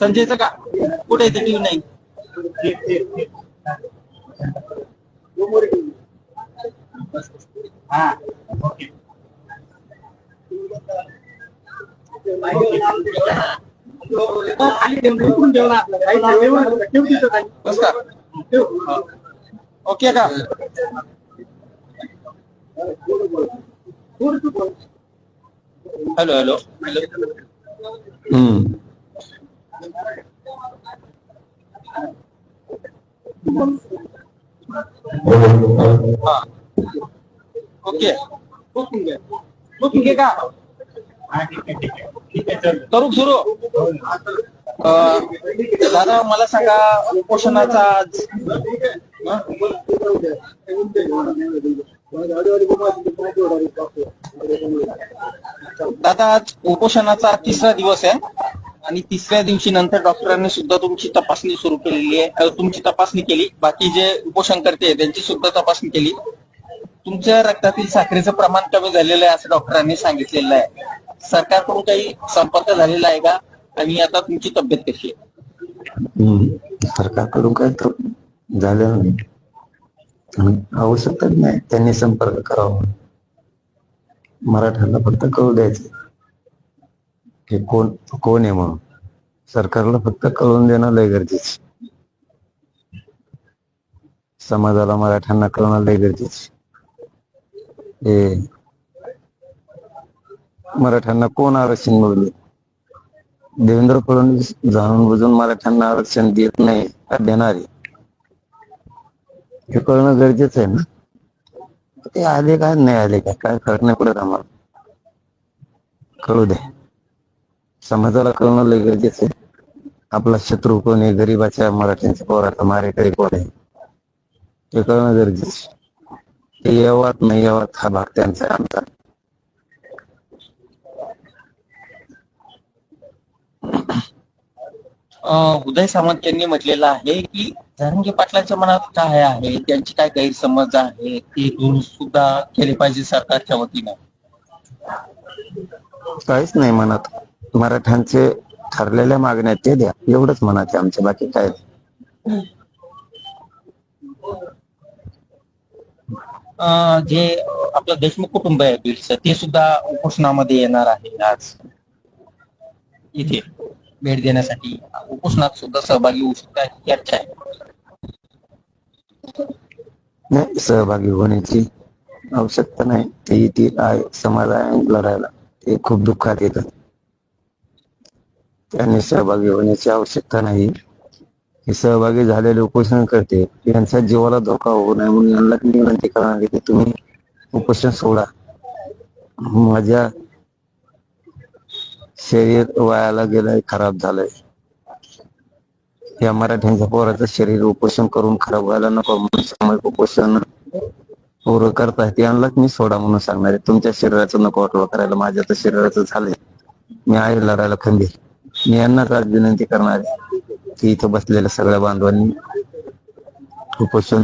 संजयचं का कुठे येते टीव्ही नाही हा ओके बस का ओके का हॅलो हॅलो हॅलो हम्म हा ओके बुकिंग आहे बुकिंग आहे का करू सुरू अं, दादा मला सांगा उपोषणाचा आज हं? दादा आज उपोषणाचा तिसरा दिवस आहे आणि तिसऱ्या दिवशी नंतर डॉक्टरांनी सुद्धा तुमची तपासणी सुरू केलेली आहे. तुमची तपासणी केली. बाकी जे उपोषण करते त्यांची सुद्धा तपासणी केली. तुमच्या रक्तातील साखरेचं प्रमाण कमी झालेलं आहे असं डॉक्टरांनी सांगितलेलं आहे. सरकारकडून काही संपर्क झालेला आहे का? आणि आता तुमची तब्येत कशी आहे? सरकारकडून काय झालं नाही. नाही. त्यांनी संपर्क करावा. मराठ्यांना फक्त कळू द्यायचं. की कोण कोण आहे म्हणून. सरकारला फक्त कळून देणं लय गरजेचं. समाजाला मराठ्यांना कळणं लय गरजेचं. हे मराठ्यांना कोण आरक्षण मिळले देवेंद्र फडणवीस जाणून बुजून मराठ्यांना आरक्षण देत नाही का हे कळणं गरजेचं आहे ना? ते आले काय नाही आले काय काय फरक नाही पडत आम्हाला. कळू दे. समाजाला कळणं लय गरजेचं आहे. आपला शत्रू कोण आहे? गरीबाच्या मराठ्यांच्या पोराचा मारेकरी कोण आहे? ते कळणं गरजेचं ते यावात नाही यावात हा भाग त्यांचा आहे आमचा. अं, उदय सामंत यांनी म्हटलेलं आहे की धनंजय पाटलांच्या मनात काय आहे? त्यांची काय गैरसमज आहे? ते दूर सुद्धा केले पाहिजे सरकारच्या वतीनं. काहीच नाही मनात मराठ्यांचे ठरलेल्या मागण्या ते द्या. एवढंच मनात आमच्या बाकी काय? जे आपलं देशमुख कुटुंब आहे बीडचं ते सुद्धा उपोषणामध्ये येणार आहे आज. इथे भेट देण्यासाठी उपोषणात सुद्धा सहभागी होऊ शकता चर्चा आहे सहभागी होण्याची आवश्यकता नाही. ते ती आहे समाजा लढायला. ते खूप दुःखात येतात. त्यांनी सहभागी होण्याची आवश्यकता नाही. हे सहभागी झालेले उपोषण करते. यांच्या जीवाला धोका होऊ नये म्हणून यांना विनंती करणार की तुम्ही उपोषण सोडा. माझ्या शरीर वायाला गेलंय खराब झालंय. या मराठ्यांच्या पोराचं शरीर उपोषण करून खराब व्हायला नको म्हणून सामूहिक उपोषण पोरं करतायत. यांनाच मी सोडा म्हणून सांगणार आहे. तुमच्या शरीराचं नको वाटलं करायला. माझ्या तर शरीराचं झालंय. मी आहे लढायला खंबीर मी यांनाच आज विनंती करणार आहे की इथं बसलेल्या सगळ्या बांधवांनी उपोषण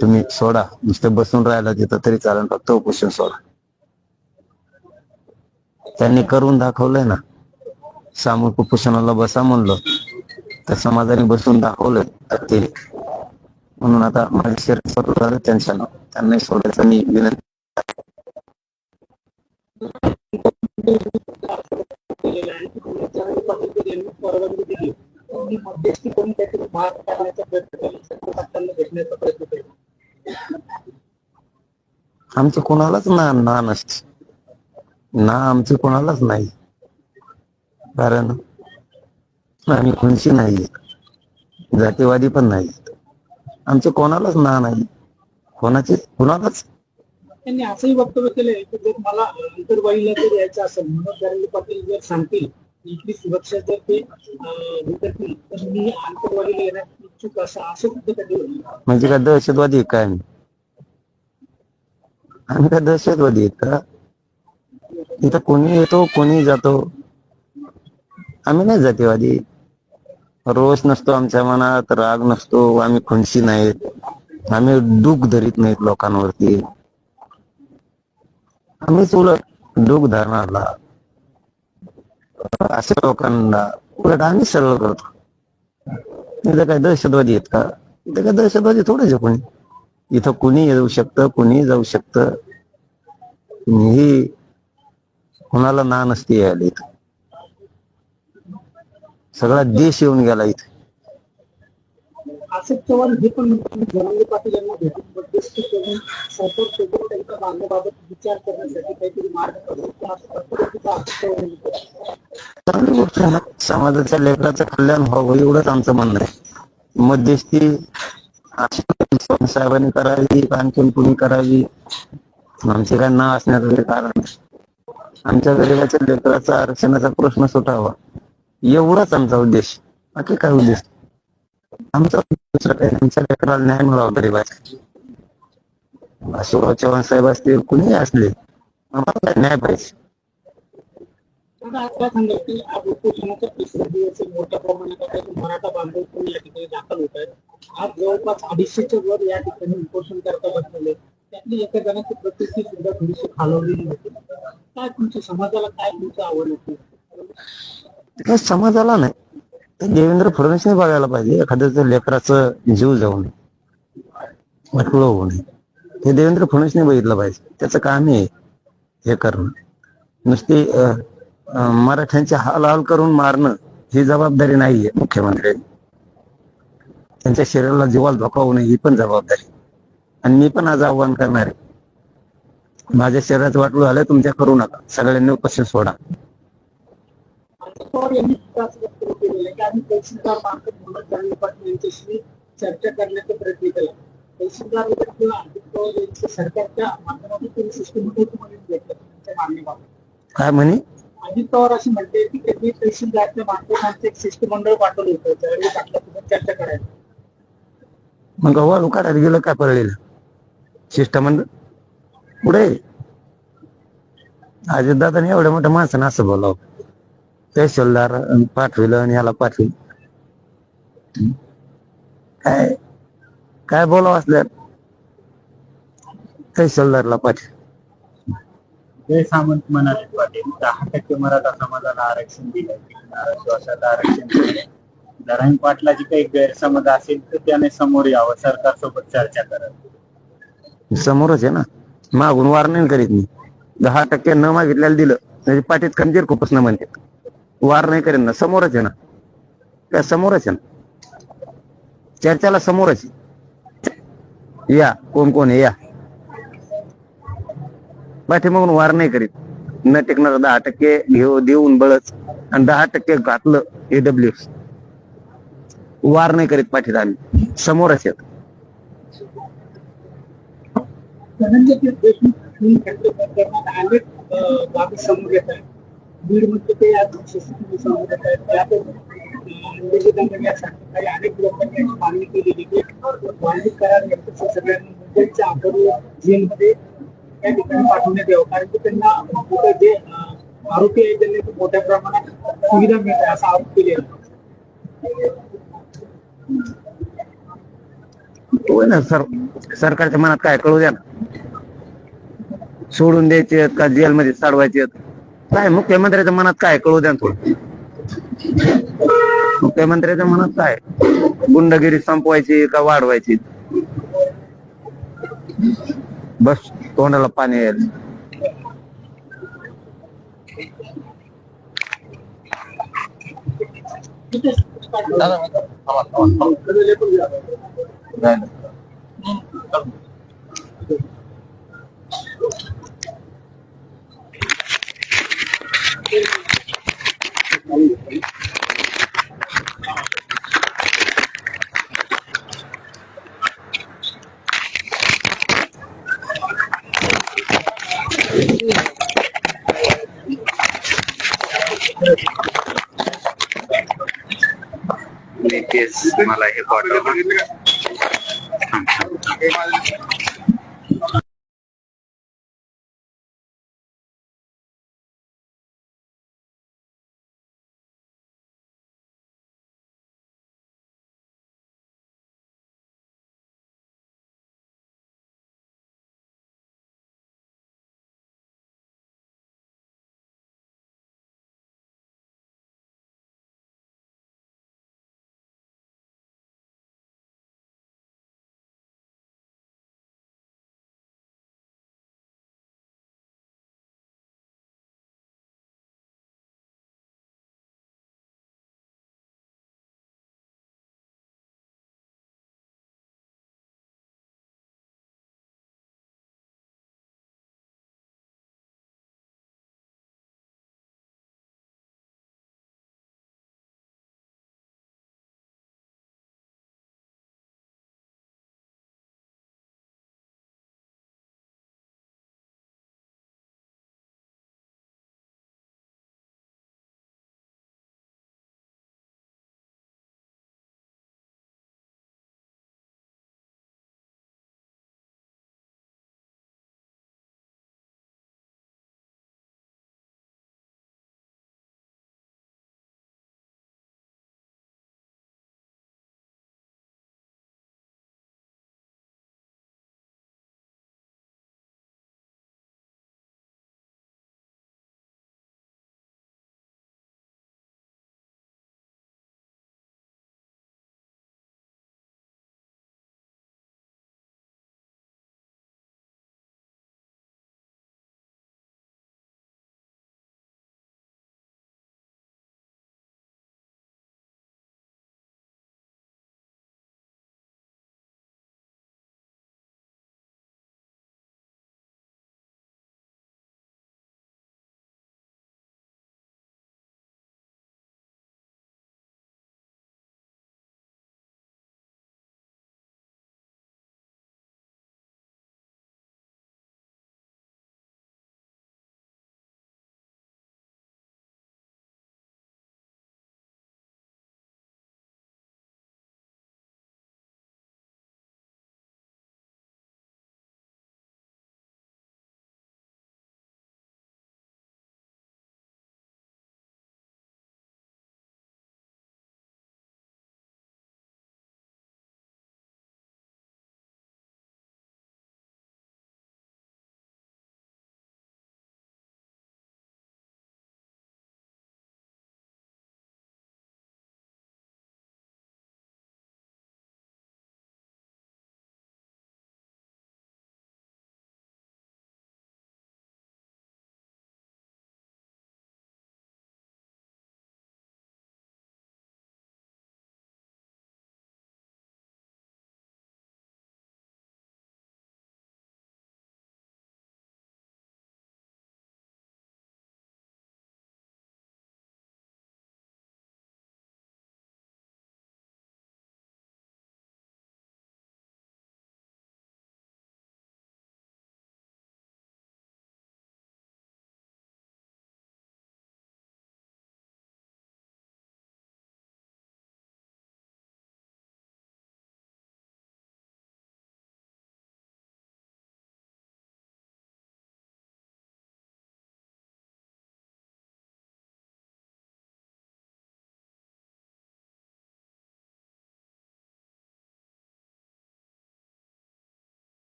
तुम्ही सोडा. नुसतं बसून राहायला तिथं तरी चालेल. फक्त उपोषण सोडा. त्यांनी करून दाखवलंय ना. सामूहिक उपोषणाला बसा म्हणलं. तर समाजाने बसून दाखवलं ते म्हणून आता माझे शरीर सोडून झालं त्यांच्या त्यांना सोडायचं मी विनंती मध्यस्थी करून काहीतरी मार्ग काढण्याचा प्रयत्न केला भेटण्याचा प्रयत्न केला आमचं कोणालाच ना ना नसते. ना आमचं कोणालाच नाही. कारण आम्ही खुनशी नाही. जातीवादी पण नाही. आमचे कोणालाच ना नाही. कोणाचे कोणालाच. त्यांनी असंही वक्तव्य केलंय की जर मला आंतरवाईला जर यायचं असेल मनोज गारंगे पाटील जर सांगतील इथली सुरक्षा जर ते अं, करतील तर मी आंतरवाडीला येण्यास इच्छुक असं असं सुद्धा त्यांनी. म्हणजे काय दहशतवादी आहे काय? आम्ही आम्ही काय दहशतवादी आहेत का? इथं कोणी येतो कोणी जातो. आम्ही नाही जातीवादी. रोष नसतो आमच्या मनात राग नसतो आम्ही खुनशी नाहीत. आम्ही दुःख धरीत नाहीत लोकांवरती. आम्हीच उलट दुःख धरणारला अशा लोकांना उलट आम्ही सरळ करतो. इथं काय दहशतवादी आहेत का? इथं काय दहशतवादी थोडेच कोणी. इथं कुणी येऊ शकतं कुणी जाऊ शकतं. कुणीही कुणाला ना नसते यायला इथं सगळा देश येऊन गेला इथं आसिफ चव्हाण हे पण म्हणतात, जरांगे पाटील यांना भेटून मध्यस्थी करून सरकारसोबत त्यांच्या मागण्याबाबत विचार करण्यासाठी काहीतरी मार्ग काढतो असं पत्रकारिता आसिफ चव्हाण यांनी केलं. चांगली गोष्ट आहे ना समाजाच्या लेकराचं कल्याण व्हावं एवढंच आमचं म्हणणं आहे मध्यस्थी साहेबांनी करावी आणखीन कुणी करावी आमचे काय नाव असण्याचं कारण. आमच्या गरीबाच्या लेकराचा आरक्षणाचा प्रश्न सुटावा एवढाच आमचा उद्देश. बाकी काय उद्देश? आमचा दुसरा काही आमच्या लेकराला न्याय मिळावा गरीबाचा अशोकराव चव्हाण साहेब असतील कुणीही असले आम्हाला काय न्याय पाहिजे? आता आज काय सांगाल की आज उपोषणाचा तिसरा मोठ्या प्रमाणात मराठा बांधव पण या ठिकाणी दाखल होत आहेत आज जवळपास अडीचशेच्या वर या ठिकाणी उपोषण करता बसलेले त्यातली एका जणाची प्रतिष्ठी सुद्धा थोडीशी खालवलेली होती काय तुमच्या समाजाला काय तुमचं आव्हान होतं ते समाजाला नाही. देवेंद्र फडणवीसने बघायला पाहिजे एखाद्याचं लेकराचं जीव जाऊ नये वाटलं होऊ नये. हे देवेंद्र फडणवीसने बघितलं पाहिजे. त्याचं काम आहे हे करणं. नुसती अं, मराठ्यांचे हाल हाल करून मारणं ही जबाबदारी नाहीये मुख्यमंत्र्यांनी त्यांच्या शरीराला जीवाला धोका होऊ नये ही पण जबाबदारी. आणि मी पण आज आव्हान करणार आहे. माझ्या शरीराचं वाटलं झालं तुमच्या करू नका. सगळ्यांनी उपस्थित सोडा. पवार यांनी असं वक्तव्य केलेलं आहे की आम्ही तहसीलदार मार्फत जांगे पाटील यांच्याशी चर्चा करण्याचा प्रयत्न केला तहसीलदार वगैरे किंवा अजित पवार यांच्या सरकारच्या माध्यमातून त्यांनी शिष्टमंडळ तुम्हाला भेटलं त्यांच्या मागणीबाबत काय म्हणे? अजित पवार अशी म्हणते की त्यांनी तहसीलदारच्या मार्फत आमचं एक शिष्टमंडळ पाठवलं होतं. त्यावेळी पाटलासोबत चर्चा करायला. मग वाळू काढायला गेलं काय पळलेलं शिष्टमंडळ? पुढे? अजित दादाने एवढ्या मोठ्या माणसानं असं बोलावं. तहसीलदार पाठविलं आणि याला पाठविलं. काय काय बोलावं असल्या तहसीलदारला पाठव. जय सामंत म्हणाले पाटील दहा टक्के मराठा समाजाला आरक्षण दिलं आरक्षण दिलं धरण पाटलाची काही गैरसमज असेल तर त्याने समोर यावं सरकार सोबत चर्चा करावी समोरच आहे ना. मागून वार नाही करीत मी दहा टक्के न मागितल्याला दिलं म्हणजे पाठीत खंजीर खूपच न म्हणते वार नाही करेन ना समोरच आहे ना त्या समोरच आहे ना चर्चाला समोरच या. कोण कोण आहे या. पाठीमागून वार नाही करीत न टेकणार दहा टक्के घेऊ देऊन बळच. आणि दहा टक्के घातलं एडब्ल्यू वार नाही करीत पाठीत आम्ही. समोरच येत. धनंजय देशमुख खून मध्ये ते आज आहेत. त्यात यासाठी काही अनेक लोकांनी याची मागणी केलेली की वाल्मिक करार सगळ्यांनी मुंबईच्या आठवडी जेलमध्ये त्या ठिकाणी पाठवण्यात यावं. कारण की त्यांना कुठं जे आरोपी आहेत त्यांना खूप मोठ्या प्रमाणात सुविधा मिळत आहे असा आरोप केले होय ना सर सरकारच्या मनात काय कळू द्या ना? सोडून द्यायचे का? जेलमध्ये साडवायचे काय मुख्यमंत्र्याच्या मनात काय कळू द्या थोडं. मुख्यमंत्र्याच्या मनात काय? गुंडगिरी संपवायची का वाढवायची? बस तोंडाला पाणी यायला दादा मला हे पाठवलं हे